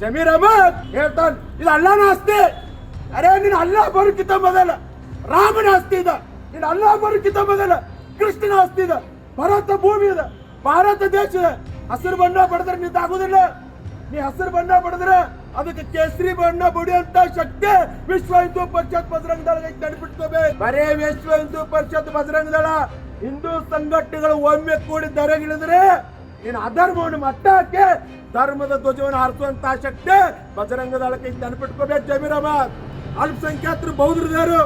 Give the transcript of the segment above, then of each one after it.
ಜಮೀರ್ ಅಹಮದ್ ಹೇಳ್ತಾನ, ಇದು ಅಲ್ಲಾನ ಆಸ್ತಿ. ಅರೆ ನಿನ್ ಅಲ್ಲ ಬರುಕಿತ ಮೊದಲ. ರಾಮನ ಆಸ್ತಿ ಇದ. ನಿನ್ ಅಲ್ಲ ಬರುಕಿತ ಮೊದಲ. ಕೃಷ್ಣನ ಆಸ್ತಿ ಇದ. ಭಾರತ ಭೂಮಿ ಇದೆ. ಭಾರತ ದೇಶ ಹಸಿರು ಬಣ್ಣ ಬಡದ್ರೆ ನಿಂತ ಆಗುದಿಲ್ಲ. ನೀ ಹಸಿರು ಬಣ್ಣ ಬಡದ್ರೆ ಅದಕ್ಕೆ ಕೇಸರಿ ಬಣ್ಣ ಬಡಿಯಂತ ಶಕ್ತಿ ವಿಶ್ವ ಹಿಂದೂ ಪರಿಷತ್ ಬಜರಂಗ ದಳ ನೆನಪಿಟ್ಕೋಬೇಕು ಬರೇ ವಿಶ್ವ ಹಿಂದೂ ಪರಿಷತ್ ಬಜರಂಗ ದಳ. ಹಿಂದೂ ಸಂಘಟನೆಗಳು ಒಮ್ಮೆ ಕೂಡಿ ದರಗಿಳಿದ್ರೆ ನೀನು ಅಧರ್ಮವನ್ನು ಮಟ್ಟಕ್ಕೆ, ಧರ್ಮದ ಧ್ವಜವನ್ನು ಹಾರಿಸುವಂತ ಶಕ್ತಿ ಬಜರಂಗ ದಳಕ್ಕೆ ನೆನಪಿಟ್ಕೋಬೇಕು ಜಮೀರ್ ಅಹಮದ್ ಅಲ್ಪಸಂಖ್ಯಾತರು ಬೌದ್ಧರಿದಾರು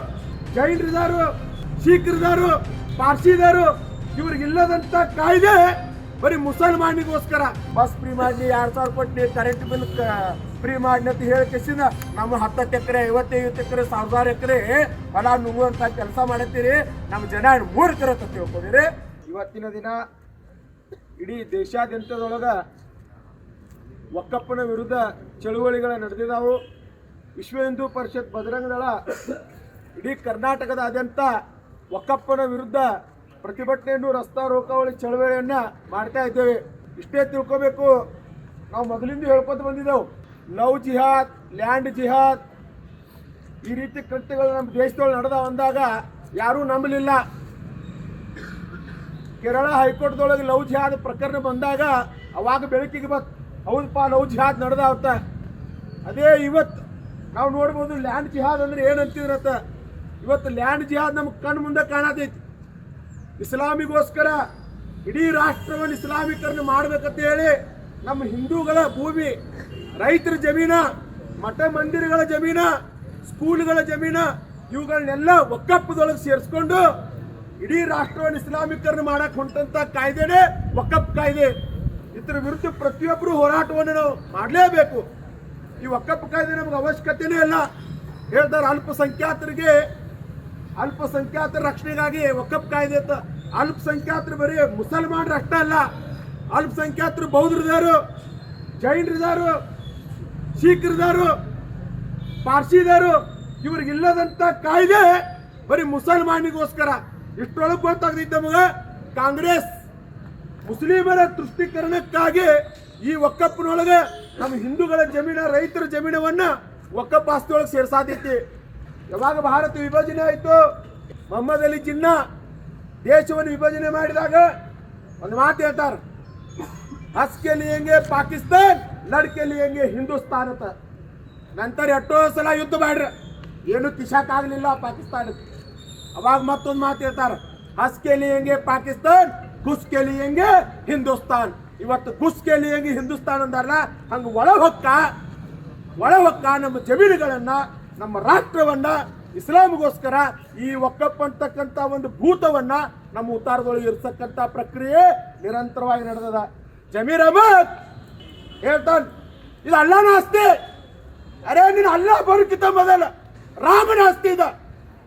ಪಾರ್ಸಿ ಪಾರ್ಸಿದಾರು ಇವ್ರಿಗೆ ಇಲ್ಲದಂತ ಕಾಯ್ದೆ ಬರೀ ಮುಸಲ್ಮಾನಿಗೋಸ್ಕರ. ಬಸ್ ಫ್ರೀ ಮಾಡಿ ಎರಡು ಸಾವಿರ ಕೊಟ್ಟು ಕರೆಂಟ್ ಬಿಲ್ ಫ್ರೀ ಮಾಡಿ ಅಂತ ಹೇಳಿ ಕೆಸಿಂದ ನಮ್ಮ ಹತ್ತತ್ತು ಎಕರೆ, ಐವತ್ತೈವತ್ತು ಎಕರೆ, ಸಾವಿರಾರು ಎಕರೆ ಹೊಲ ನುಗ್ಗುವಂತ ಕೆಲಸ ಮಾಡತ್ತೀರಿ. ನಮ್ಮ ಜನ ಮೂರು ತಿಳ್ಕೊಂಡಿರಿ. ಇವತ್ತಿನ ದಿನ ಇಡೀ ದೇಶಾದ್ಯಂತದೊಳಗ ಒಕ್ಕಪ್ಪನ ವಿರುದ್ಧ ಚಳುವಳಿಗಳ ನಡೆದಿದ್ದಾವೆ ವಿಶ್ವ ಹಿಂದೂ ಪರಿಷತ್ ಬಜರಂಗದಳ ಇಡೀ ಕರ್ನಾಟಕದಾದ್ಯಂತ ಒಕ್ಕಪ್ಪನ ವಿರುದ್ಧ ಪ್ರತಿಭಟನೆಯನ್ನು ರಸ್ತಾ ರೋಕಾವಳಿ ಚಳವಳಿಯನ್ನ ಮಾಡ್ತಾ ಇದ್ದೇವೆ. ಇಷ್ಟೇ ತಿಳ್ಕೊಬೇಕು, ನಾವು ಮೊದಲಿಂದ ಹೇಳ್ಕೊತ ಬಂದಿದ್ದೆವು. ಲವ್ ಜಿಹಾದ್, ಲ್ಯಾಂಡ್ ಜಿಹಾದ್ ಈ ರೀತಿ ಕೃತ್ಯಗಳು ನಮ್ಮ ದೇಶದೊಳಗೆ ನಡೆದ ಅಂದಾಗ ಯಾರೂ ನಂಬಲಿಲ್ಲ. ಕೇರಳ ಹೈಕೋರ್ಟ್ದೊಳಗೆ ಲವ್ ಜಿಹಾದ್ ಪ್ರಕರಣ ಬಂದಾಗ ಅವಾಗ ಬೆಳಕಿಗೆ ಬತ್, ಹೌದಪ್ಪ ಲವ್ ಜಿಹಾದ್ ನಡೆದಾವತ್ತ ಅದೇ ಇವತ್ತು ನಾವು ನೋಡ್ಬೋದು ಲ್ಯಾಂಡ್ ಜಿಹಾದ್ ಅಂದ್ರೆ ಏನಂತಿದ್ರತ್ತ ಇವತ್ತು ಲ್ಯಾಂಡ್ ಜಿಹಾದ್ ನಮ್ಗೆ ಕಣ್ಣು ಮುಂದೆ ಕಾಣತೈತಿ. ಇಸ್ಲಾಮಿಗೋಸ್ಕರ ಇಡೀ ರಾಷ್ಟ್ರವನ್ನು ಇಸ್ಲಾಮೀಕರಣ ಮಾಡ್ಬೇಕಂತ ಹೇಳಿ ನಮ್ಮ ಹಿಂದೂಗಳ ಭೂಮಿ, ರೈತರ ಜಮೀನ, ಮಠ ಮಂದಿರಗಳ ಜಮೀನ, ಸ್ಕೂಲ್ಗಳ ಜಮೀನ ಇವುಗಳನ್ನೆಲ್ಲ ಒಕ್ಕಪ್ಪದೊಳಗೆ ಸೇರಿಸ್ಕೊಂಡು ಇಡೀ ರಾಷ್ಟ್ರವನ್ನು ಇಸ್ಲಾಮೀಕರಣ ಮಾಡಕ್ಕೆ ಹೊಂಟಂತ ಕಾಯ್ದೆನೇ ವಕಫ್ ಕಾಯ್ದೆ. ಇದರ ವಿರುದ್ಧ ಪ್ರತಿಯೊಬ್ಬರು ಹೋರಾಟವನ್ನು ನಾವು ಮಾಡಲೇಬೇಕು. ಈ ವಕಫ್ ಕಾಯ್ದೆ ನಮ್ಗೆ ಅವಶ್ಯಕತೆನೇ ಇಲ್ಲ. ಹೇಳ್ತಾರೆ ಅಲ್ಪಸಂಖ್ಯಾತರಿಗೆ, ಅಲ್ಪಸಂಖ್ಯಾತರ ರಕ್ಷಣೆಗಾಗಿ ವಕಫ್ ಕಾಯ್ದೆ ಅಂತ. ಅಲ್ಪಸಂಖ್ಯಾತರು ಬರೀ ಮುಸಲ್ಮಾನರು ಅಷ್ಟೇ ಅಲ್ಲ, ಅಲ್ಪಸಂಖ್ಯಾತರು ಬೌದ್ಧರಿದಾರು, ಜೈನರಿದಾರು ಶೀಖರಿದಾರು ಪಾರ್ಸಿದಾರು ಇವ್ರಿಗೆ ಇಲ್ಲದಂತ ಕಾಯ್ದೆ ಬರೀ ಮುಸಲ್ಮಾನಿಗೋಸ್ಕರ. ಇಷ್ಟೊಳಗೆ ಗೊತ್ತಾಗ್ತೈತೆ ನಮಗೆ ಕಾಂಗ್ರೆಸ್ ಮುಸ್ಲಿಮರ ತೃಷ್ಟೀಕರಣಕ್ಕಾಗಿ ಈ ಒಕ್ಕಪ್ಪನೊಳಗೆ ನಮ್ಮ ಹಿಂದೂಗಳ ಜಮೀನ, ರೈತರ ಜಮೀನವನ್ನ ಒಕ್ಕಪ್ಪ ಆಸ್ತಿಯೊಳಗೆ ಯಾವಾಗ ಭಾರತ ವಿಭಜನೆ ಆಯಿತು, ಮೊಹಮ್ಮದ್ ಅಲಿ ಜಿನ್ನ ದೇಶವನ್ನು ವಿಭಜನೆ ಮಾಡಿದಾಗ ಒಂದು ಮಾತು ಹೇಳ್ತಾರೆ. ಹಸ್ಕೆ ಹೆಂಗೆ ಪಾಕಿಸ್ತಾನ್ ಲಡ್ಕೆ ಹೆಂಗೆ ಹಿಂದೂಸ್ತಾನ ನಂತರ ಎಷ್ಟೋ ಸಲ ಯುದ್ಧ ಮಾಡ್ರ. ಏನು ಕಿಶಾಕಾಗಲಿಲ್ಲ ಪಾಕಿಸ್ತಾನಕ್ಕೆ. ಅವಾಗ ಮತ್ತೊಂದು ಮಾತು ಹೇಳ್ತಾರೆ ಹಸ್ಕೆ ಲಿಯಂಗೆ ಪಾಕಿಸ್ತಾನ್ ಗುಸ್ಕೆ ಲಿಯಂಗೆ ಹಿಂದೂಸ್ತಾನ್? ಇವತ್ತು ಗುಸ್ಕೆ ಲಿಯಂಗೆ ಹಿಂದೂಸ್ತಾನ್ ಅಂದಾರಲ್ಲ, ಹಂಗ ಒಳ ಹೊಕ್ಕ ಒಳ ಹೊಕ್ಕ ನಮ್ಮ ಜಮೀನುಗಳನ್ನ, ನಮ್ಮ ರಾಷ್ಟ್ರವನ್ನ, ಇಸ್ಲಾಮ್ಗೋಸ್ಕರ ಈ ಒಕ್ಕಪ್ಪ ಅಂತಕ್ಕಂಥ ಒಂದು ಭೂತವನ್ನ ನಮ್ಮ ಉತ್ತಾರದೊಳಗೆ ಇರ್ತಕ್ಕಂಥ ಪ್ರಕ್ರಿಯೆ ನಿರಂತರವಾಗಿ ನಡೆದದ. ಜಮೀರ್ ಅಹಮದ್ ಹೇಳ್ತಾನ, ಇದು ಅಲ್ಲನ ಆಸ್ತಿ. ಅರೇ, ನೀನು ಅಲ್ಲ ಬರುಕಿತ ಮೊದಲ, ರಾಮನ ಆಸ್ತಿ ಇದ.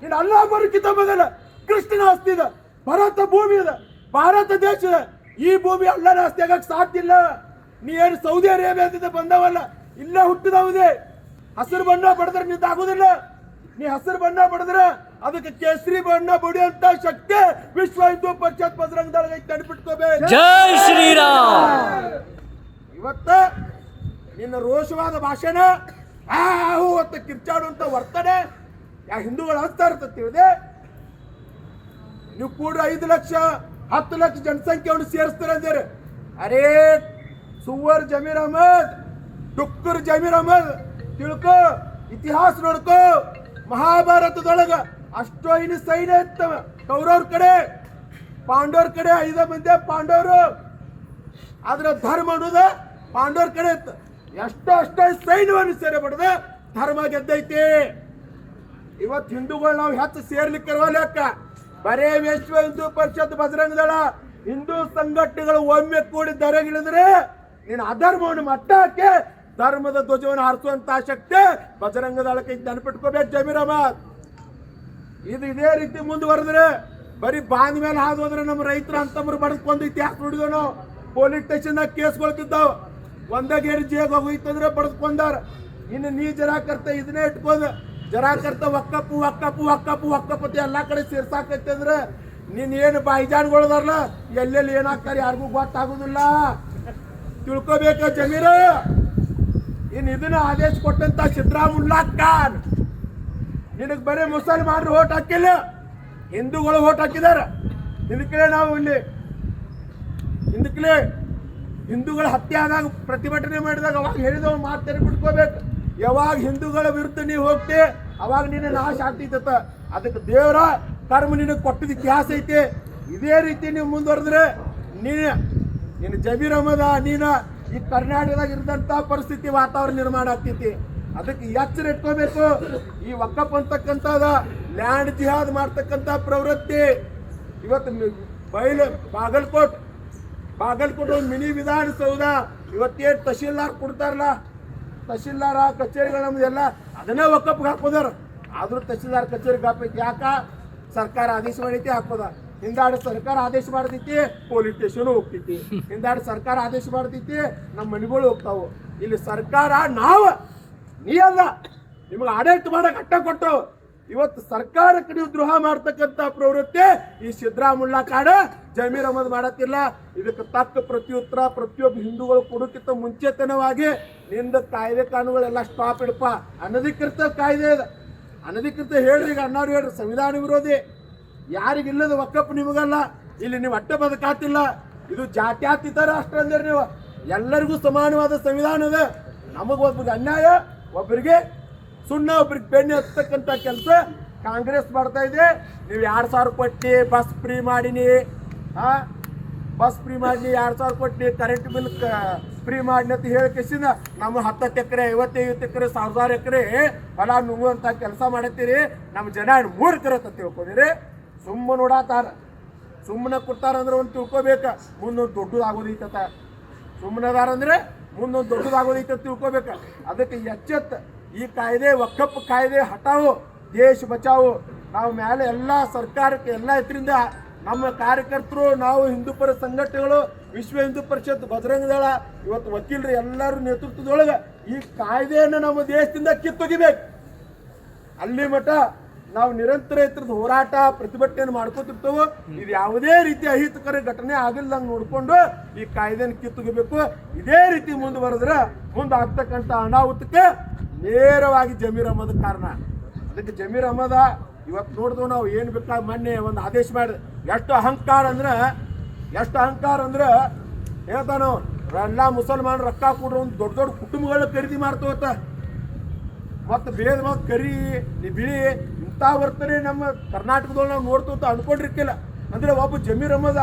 ನೀನು ಅಲ್ಲ ಬರೋ ಕಿತಾಬದಲ್ಲ ಕೃಷ್ಣನ ಆಸ್ತಿ ಇದೆ ಭಾರತ ಭೂಮಿ ಇದೆ ಭಾರತ ದೇಶ ಇದೆ. ಈ ಭೂಮಿ ಅಲ್ಲನ ಆಸ್ತಿ ಆಗಕ್ಕೆ ಸಾಧ್ಯ ಇಲ್ಲ. ನೀ ಏನು ಸೌದಿ ಅರೇಬಿಯಾದಿಂದ ಬಂದವಲ್ಲ ಇಲ್ಲೇ ಹುಟ್ಟಿದವದೇ ಹಸಿರು ಬಣ್ಣ ಪಡೆದ್ರೆ ನಿಂತ ಆಗುದಿಲ್ಲ. ನೀ ಹಸಿರು ಬಣ್ಣ ಪಡೆದ್ರೆ ಅದಕ್ಕೆ ಕೇಸರಿ ಬಣ್ಣ ಬಡಿಯಂತ ಶಕ್ತಿ ವಿಶ್ವ ಹಿಂದೂ ಪರಿಷತ್ ಬಜರಂಗ ದಳ ನೆನಪಿಟ್ಕೋಬೇಕು ಜೈ ಶ್ರೀರಾಮ್. ಇವತ್ತ ನಿನ್ನ ರೋಷವಾದ ಭಾಷಣ ಆ ಹೂ ಅಂತ ಕಿರ್ಚಾಡುವಂತ ವರ್ತನೆ ಯಾ ಹಿಂದೂಗಳು ಹಚ್ತಾ ಇರ್ತದೆ ತಿಳಿದೆ? ನೀವು ಕೂಡ ಐದು ಲಕ್ಷ, ಹತ್ತು ಲಕ್ಷ ಜನಸಂಖ್ಯೆ ಜನಸಂಖ್ಯೆಯನ್ನು ಸೇರಿಸ್ತಾರೆ ಅಂದೇರಿ ಅರೇ ಸುವರ್ ಜಮೀರ್ ಅಹಮದ್ ಡುಕ್ಕರ್ ಜಮೀರ್ ಅಹಮದ್, ತಿಳ್ಕೊ, ಇತಿಹಾಸ ನೋಡ್ಕೋ, ಮಹಾಭಾರತದೊಳಗ ಅಷ್ಟೋ ಇನ್ನು ಸೈನ್ಯ ಇತ್ತವ ಕೌರವ್ರ ಕಡೆ, ಪಾಂಡವ್ರ ಕಡೆ ಐದ ಮಂದಿ ಪಾಂಡವರು. ಆದ್ರೆ ಧರ್ಮ ಅನ್ನೋದ ಪಾಂಡವ್ರ ಕಡೆ ಇತ್ತು. ಎಷ್ಟೋ ಅಷ್ಟೋ ಸೈನ್ಯವನ್ನು ಸೇರೆ ಧರ್ಮ ಗೆದ್ದೈತಿ. ಇವತ್ತು ಹಿಂದೂಗಳು ನಾವು ಹೆಚ್ಚು ಸೇರ್ಲಿಕ್ಕೆ ಲೆಕ್ಕ. ಬರೇ ವಿಶ್ವ ಹಿಂದೂ ಪರಿಷತ್ ಬಜರಂಗ ದಳ ಹಿಂದೂ ಸಂಘಟನೆಗಳು ಒಮ್ಮೆ ಕೂಡಿ ದರಗಿಳಿದ್ರೆ ನೀನು ಅಧರ್ಮವನ್ನು ಮಟ್ಟಕ್ಕೆ ಧರ್ಮದ ಧ್ವಜವನ್ನು ಹಾರಿಸುವಂತ ಶಕ್ತಿ ಬಜರಂಗ ದಳಕ್ಕೆ ನೆನಪಿಟ್ಕೋಬೇಕು ಜಮೀರ್ ಇದು ಇದೇ ರೀತಿ ಮುಂದುವರೆದ್ರೆ ಬರೀ ಬಾಂಧ ಮೇಲೆ ಹಾದೋದ್ರೆ ನಮ್ಮ ರೈತರು ಅಂತಮ್ರು ಬಡಿಸ್ಕೊಂಡು ಇತಿಹಾಸ ನೋಡಿದ್ವಿ ನಾವು ಪೊಲೀಸ್ ಸ್ಟೇಷನ್ದಾಗ ಕೇಸ್ಕೊಳ್ತಿದ್ದಾವ ಒಂದೇ ಗೇರಿ ಜೇಗ್ ಹೋಗಿತ್ತಂದ್ರೆ ಬಡಿಸ್ಕೊಂಡಾರ ಇನ್ನು ನೀ ಜರಾಕರ್ತ ಇದನ್ನೇ ಇಟ್ಕೊಂಡ್ ಜರಾಕರ್ತ ಒಕ್ಕಪ್ಪು ಒಕ್ಕಪ್ಪು ಒಕ್ಕಪ್ಪು ಒಕ್ಕಪ್ಪು ಎಲ್ಲ ಕಡೆ ಸೇರ್ಸಾಕೈತಿ ಅಂದ್ರೆ ನೀನ್ ಏನು ಬಾಯಿಜಾನ್ಗಳದಾರಲ್ಲ ಎಲ್ಲೆಲ್ಲಿ ಏನಾಗ್ತಾರೆ ಯಾರಿಗೂ ಗೊತ್ತಾಗುದಿಲ್ಲ. ತಿಳ್ಕೊಬೇಕ ಜಮೀರ. ಇನ್ ಇದನ್ನ ಆದೇಶ ಕೊಟ್ಟಂತ ಸಿದ್ದರಾಮುಲ್ಲಾ ಖಾನ್. ನಿನಗ್ ಬರೀ ಮುಸಲ್ಮಾನರು ಓಟ್ ಹಾಕಿಲ್ಲ, ಹಿಂದೂಗಳು ಓಟ್ ಹಾಕಿದಾರ. ಇದಕ್ಕೆ ನಾವು ಇಲ್ಲಿ. ಹಿಂದಕ್ಕೆ ಹಿಂದೂಗಳ ಹತ್ಯೆ ಆದಾಗ ಪ್ರತಿಭಟನೆ ಮಾಡಿದಾಗ ಅವಾಗ ಹೇಳಿದವ ಮಾತನ್ನು ಬಿಟ್ಕೋಬೇಕು. ಯಾವಾಗ ಹಿಂದೂಗಳ ವಿರುದ್ಧ ನೀವು ಹೋಗ್ತಿ, ಅವಾಗ ನಿನ್ನ ನಾಶ ಆಗ್ತೈತತ್ತ ಅದಕ್ಕೆ ದೇವರ ಕರ್ಮ ನಿನಗೆ ಕೊಟ್ಟಿದ್ದ ಇತಿಹಾಸ ಐತಿ. ಇದೇ ರೀತಿ ನೀವು ಮುಂದುವರೆದ್ರೆ ನೀನು ಜಬೀರ್ ಅಹಮದ ನೀನ ಈ ಕರ್ನಾಟಕದಾಗ ಇರದಂತ ಪರಿಸ್ಥಿತಿ ವಾತಾವರಣ ನಿರ್ಮಾಣ ಆಗ್ತೈತಿ. ಅದಕ್ಕೆ ಎಚ್ಚರ ಇಟ್ಕೋಬೇಕು. ಈ ಒಕ್ಕಪ್ಪ ಅಂತಕ್ಕಂಥದ ಲ್ಯಾಂಡ್ ಜಿಹಾದ್ ಮಾಡ್ತಕ್ಕಂಥ ಪ್ರವೃತ್ತಿ. ಇವತ್ತು ಬಯಲು ಬಾಗಲಕೋಟ್ ಮಿನಿ ಒಂದು ಮಿನಿ ವಿಧಾನಸೌಧ ಇವತ್ತೇನು ತಹಶೀಲ್ದಾರ್ ಕೊಡ್ತಾರಲ್ಲ ತಹಶೀಲ್ದಾರ ಕಚೇರಿಗಳು ನಮ್ದೆಲ್ಲ ಅದನ್ನೇ ಒಕ್ಕಪ್ಪಿಗೆ ಹಾಕೋದಾರ ಆದರೂ ತಹಶೀಲ್ದಾರ್ ಕಚೇರಿಗೆ ಹಾಕೈತಿ ಯಾಕ ಸರ್ಕಾರ ಆದೇಶ ಮಾಡೈತಿ ಹಾಕೋದ ಹಿಂದಾಡಿ ಸರ್ಕಾರ ಆದೇಶ ಮಾಡ್ತೈತಿ ಪೊಲೀಸ್ ಸ್ಟೇಷನ್ ಹೋಗ್ತೈತಿ. ಹಿಂದಾಡಿ ಸರ್ಕಾರ ಆದೇಶ ಮಾಡ್ತೈತಿ, ನಮ್ಮ ಮನೆಗಳು ಹೋಗ್ತಾವು. ಇಲ್ಲಿ ಸರ್ಕಾರ ನಾವು, ನೀ ಅಲ್ಲ, ನಿಮಗೆ ಆಡಳಿತ ಮಾಡೋಕೆ ಅಟ್ಟ ಕೊಟ್ಟು ಇವತ್ತು ಸರ್ಕಾರಕ್ಕೆ ನೀವು ದ್ರೋಹ ಮಾಡ್ತಕ್ಕಂಥ ಪ್ರವೃತ್ತಿ ಈ ಸಿದ್ದರಾಮುಲ್ಲಾ ಕಾಡ ಜಮೀರ್ ಅಹಮದ್ ಮಾಡತ್ತಿಲ್ಲ. ಇದಕ್ಕೆ ತಕ್ಕ ಪ್ರತಿಯುತ್ತರ, ಪ್ರತಿಯೊಬ್ಬ ಹಿಂದೂಗಳು ಕೊಡೋಕ್ಕಿಂತ ಮುಂಚೆತನವಾಗಿ ನಿಂದ ಕಾಯ್ದೆ ಕಾನೂನುಗಳೆಲ್ಲ ಸ್ಟಾಪ್ ಇಡಪ್ಪ. ಅನಧಿಕೃತ ಕಾಯ್ದೆ ಇದೆ. ಅನಧಿಕೃತ ಹೇಳ್ರಿ, ಈಗ ಅಣ್ಣವ್ರು ಹೇಳ್ರಿ, ಸಂವಿಧಾನ ವಿರೋಧಿ. ಯಾರಿಗಿಲ್ಲದ ಒಕ್ಕಪ್ಪ ನಿಮಗಲ್ಲ. ಇಲ್ಲಿ ನೀವು ಅಟ್ಟ ಬದುಕಾತಿಲ್ಲ. ಇದು ಜಾತ್ಯಾತೀತ ರಾಷ್ಟ್ರ ಅಂದ್ರೆ ನೀವು. ಎಲ್ಲರಿಗೂ ಸಮಾನವಾದ ಸಂವಿಧಾನ ಇದೆ. ನಮಗೊಬ್ಬರಿಗೆ ಅನ್ಯಾಯ ಒಬ್ಬರಿಗೆ ಸುಣ್ಣ, ಒಬ್ರಿಗೆ ಬೆಣ್ಣೆ ಹತ್ತಕ್ಕಂಥ ಕೆಲಸ ಕಾಂಗ್ರೆಸ್ ಮಾಡ್ತಾ ಇದೆ. ನೀವು ಎರಡು ಸಾವಿರ ಕೊಟ್ಟು ಬಸ್ ಫ್ರೀ ಮಾಡಿನಿ. ಆ ಬಸ್ ಫ್ರೀ ಮಾಡಿ ಎರಡು ಸಾವಿರ ಕೊಟ್ಟು ಕರೆಂಟ್ ಬಿಲ್ ಫ್ರೀ ಮಾಡಲಿ ಅಂತ ಹೇಳಿ ನಮ್ಮ ಹತ್ತತ್ತು ಎಕರೆ ಐವತ್ತೈವತ್ತು ಎಕರೆ ಸಾವಿರಾರು ಎಕರೆ, ಹೊಲ ನುಂಗುವಂಥ ಕೆಲಸ ಮಾಡತ್ತೀರಿ. ನಮ್ಮ ಜನ ಮೂರ್ಖರತ್ತ ತಿಳ್ಕೊಂಡಿರಿ. ಸುಮ್ಮ ನೋಡಾತಾರ ಸುಮ್ಮನೆ ಕೊಡ್ತಾರಂದ್ರೆ ಒಂದು ತಿಳ್ಕೊಬೇಕ. ಮುಂದೊಂದು ದೊಡ್ಡದಾಗೋದೈತತ. ಸುಮ್ಮನದಾರ ಅಂದ್ರೆ ಮುಂದೊಂದು ದೊಡ್ಡದಾಗೋದೈತ ತಿಳ್ಕೊಬೇಕ. ಅದಕ್ಕೆ ಎಚ್ಚೆತ್ತ. ಈ ಕಾಯ್ದೆ, ಒಕ್ಕಪ್ಪ ಕಾಯ್ದೆ ಹಟಾವು ದೇಶ ಬಚಾವು. ನಾವು ಮೇಲೆ ಎಲ್ಲ ಸರ್ಕಾರಕ್ಕೆ, ಎಲ್ಲ ಇದರಿಂದ ನಮ್ಮ ಕಾರ್ಯಕರ್ತರು, ನಾವು ಹಿಂದೂಪರ ಸಂಘಟನೆಗಳು, ವಿಶ್ವ ಹಿಂದೂ ಪರಿಷತ್ ಬಜರಂಗ ಇವತ್ತು ವಕೀಲರು ಎಲ್ಲರೂ ನೇತೃತ್ವದೊಳಗೆ ಈ ಕಾಯ್ದೆಯನ್ನು ನಮ್ಮ ದೇಶದಿಂದ ಕಿತ್ತೊಗಿಬೇಕು ಅಲ್ಲಿ ಮಠ ನಾವು ನಿರಂತರ ಐತ್ರದ ಹೋರಾಟ ಪ್ರತಿಭಟನೆ ಮಾಡ್ಕೋತಿರ್ತೇವೆ, ಇದು ಯಾವುದೇ ರೀತಿ ಅಹಿತಕರ ಘಟನೆ ಆಗಿಲ್ದಂಗೆ ನೋಡಿಕೊಂಡು ಈ ಕಾಯ್ದೆನ ಕಿತ್ತುಗಬೇಕು ಇದೇ ರೀತಿ ಮುಂದುವರೆದ್ರೆ ಮುಂದೆ ಆಗ್ತಕ್ಕಂಥ ಅನಾಹುತಕ್ಕೆ ನೇರವಾಗಿ ಜಮೀರ್ ಅಹಮದ್ ಕಾರಣ. ಅದಕ್ಕೆ ಜಮೀರ್ ಅಹಮದ ಇವತ್ತು ನೋಡಿದ್ವು ನಾವು ಏನು ಬೇಕಾ ಮೊನ್ನೆ ಒಂದು ಆದೇಶ ಮಾಡಿದೆ ಎಷ್ಟು ಅಹಂಕಾರ ಅಂದ್ರೆ, ಎಷ್ಟು ಅಹಂಕಾರ ಅಂದ್ರೆ ಹೇಳ್ತಾನು, ಎಲ್ಲ ಮುಸಲ್ಮಾನ್ ರೊಕ್ಕ ಕೊಡ್ರ ಒಂದು ದೊಡ್ಡ ದೊಡ್ಡ ಕುಟುಂಬಗಳನ್ನ ಖರೀದಿ ಮಾಡ್ತವತ್ತ ಮತ್ತು ಭೇದ ಮತ್ತು ಕರಿ ಬಿಳಿ, ಇಂಥ ವರ್ತನೆ ನಮ್ಮ ಕರ್ನಾಟಕದೊಳಗೆ ನಾವು ನೋಡ್ತು ಅಂದ್ಕೊಂಡಿರ್ತಿಲ್ಲ ಅಂದ್ರೆ ಒಬ್ಬ ಜಮೀರ್ ಅಹಮದ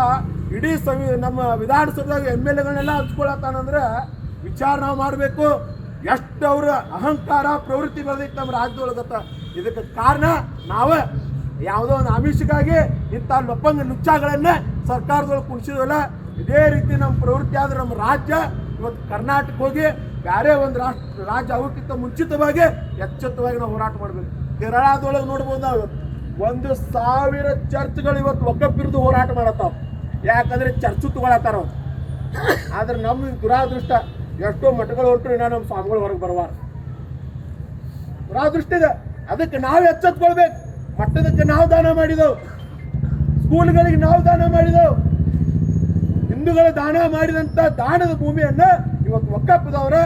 ಇಡೀ ಸವಿ, ನಮ್ಮ ವಿಧಾನಸಭೆದಾಗ ಎಂ ಎಲ್ ಎಗಳನ್ನೆಲ್ಲ ಹಂಚ್ಕೊಳತ್ತಾನಂದ್ರೆ ವಿಚಾರ ನಾವು ಮಾಡಬೇಕು. ಎಷ್ಟು ಅವರ ಅಹಂಕಾರ ಪ್ರವೃತ್ತಿ ಬೆಳೆದೈತೆ ನಮ್ಮ ರಾಜ್ಯದೊಳಗತ್ತ. ಇದಕ್ಕೆ ಕಾರಣ ನಾವು. ಯಾವುದೋ ಒಂದು ಆಮಿಷಕ್ಕಾಗಿ ಇಂಥ ಲೊಪ್ಪಂಗ ನುಚ್ಚಾಗಳನ್ನು ಸರ್ಕಾರದೊಳಗೆ ಕುಣಿಸಿದ್ವಲ್ಲ ಇದೇ ರೀತಿ ನಮ್ಮ ಪ್ರವೃತ್ತಿ ಆದ್ರೆ ನಮ್ಮ ರಾಜ್ಯ, ಇವತ್ತು ಕರ್ನಾಟಕ ಹೋಗಿ ಬೇರೆ ಒಂದು ರಾಷ್ಟ್ರ, ರಾಜ್ಯ ಅವಕ್ಕಿಂತ ಮುಂಚಿತವಾಗಿ ಎಚ್ಚೆತ್ತವಾಗಿ ನಾವು ಹೋರಾಟ ಮಾಡಬೇಕು. ಕೇರಳದೊಳಗೆ ನೋಡ್ಬೋದು ನಾವು ಒಂದು ಸಾವಿರ ಚರ್ಚ್ಗಳು ಇವತ್ತು ಒಕ್ಕಪ್ಪಿರಿದು ಹೋರಾಟ ಮಾಡತ್ತಾವ. ಯಾಕಂದ್ರೆ ಚರ್ಚು ತಗೊಳತ್ತಾರ ಅವ್ರು. ಆದ್ರೆ ನಮ್ಮ ದುರಾದೃಷ್ಟ, ಎಷ್ಟೋ ಮಠಗಳು ಹೊರಟು ಇನ್ನ ನಮ್ಮ ಸ್ವಾಮಿಗಳು ಹೊರಗೆ ಬರವಾರ ದುರಾದೃಷ್ಟ ಇದೆ. ಅದಕ್ಕೆ ನಾವು ಎಚ್ಚೆತ್ಕೊಳ್ಬೇಕು. ಮಟ್ಟದಕ್ಕೆ ನಾವು ದಾನ ಮಾಡಿದೆವು. ಸ್ಕೂಲ್ಗಳಿಗೆ ನಾವು ದಾನ ಮಾಡಿದೆವು. ಹಿಂದೂಗಳು ದಾನ ಮಾಡಿದಂತ ದಾನದ ಭೂಮಿಯನ್ನು ಇವತ್ತು ಒಕ್ಕಪ್ಪದವರ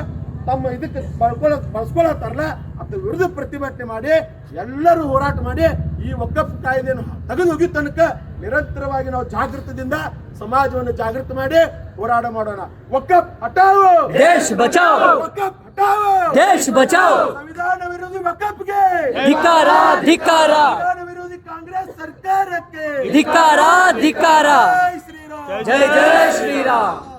ತಮ್ಮ ಇದಕ್ಕೆ ಬಳ್ಕೊಳ ಬಳಸ್ಕೊಳತ್ತಾರಲ್ಲ ಅದ್ರ ವಿರುದ್ಧ ಪ್ರತಿಭಟನೆ ಮಾಡಿ, ಎಲ್ಲರೂ ಹೋರಾಟ ಮಾಡಿ ಈ ಒಕ್ಕಪ್ಪ ಕಾಯ್ದೆಯನ್ನು ತೆಗೆದು ಹೋಗಿ ತನಕ ನಿರಂತರವಾಗಿ ನಾವು ಜಾಗೃತದಿಂದ ಸಮಾಜವನ್ನು ಜಾಗೃತ ಮಾಡಿ होराट मोण हटाओ देश बचाओ हटाओ देश बचाओ संविधान विरोधी वकप के धिकार धिकार विरोधी कांग्रेस सरकार के धिकार धिकार जय जय श्री राम